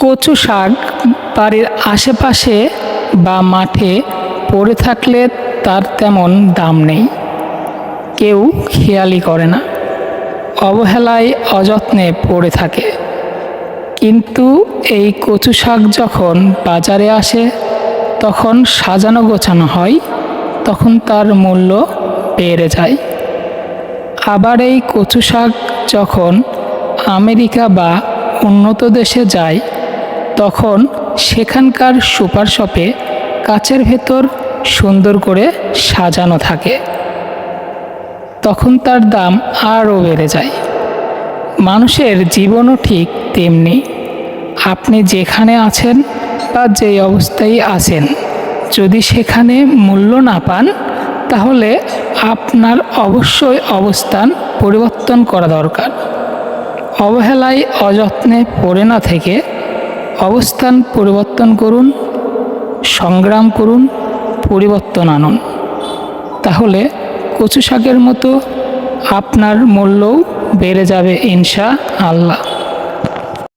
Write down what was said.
কচু শাক বাড়ির আশেপাশে বা মাঠে পড়ে থাকলে তার তেমন দাম নেই। কেউ খেয়ালই করে না। অবহেলায় অযত্নে পড়ে থাকে। কিন্তু এই কচু শাক যখন বাজারে আসে, তখন সাজানো গোছানো হয়, তখন তার মূল্য বেড়ে যায়। আবার এই কচু শাক যখন আমেরিকা বা উন্নত দেশে যায় তখন সেখানকার সুপার শপে কাচের ভেতর সুন্দর করে সাজানো থাকে। তখন তার দাম আরও বেড়ে যায়। মানুষের জীবনও ঠিক তেমনি। আপনি যেখানে আছেন বা যেই অবস্থায় আছেন, যদি সেখানে মূল্য না পান, তাহলে আপনার অবশ্যই অবস্থান পরিবর্তন করা দরকার। অবহেলায় অযত্নে পড়ে না থেকে অবস্থান পরিবর্তন করুন, সংগ্রাম করুন, পরিবর্তন আনুন। তাহলে কচু শাকের মতো আপনার মূল্যও বেড়ে যাবে ইনশা আল্লাহ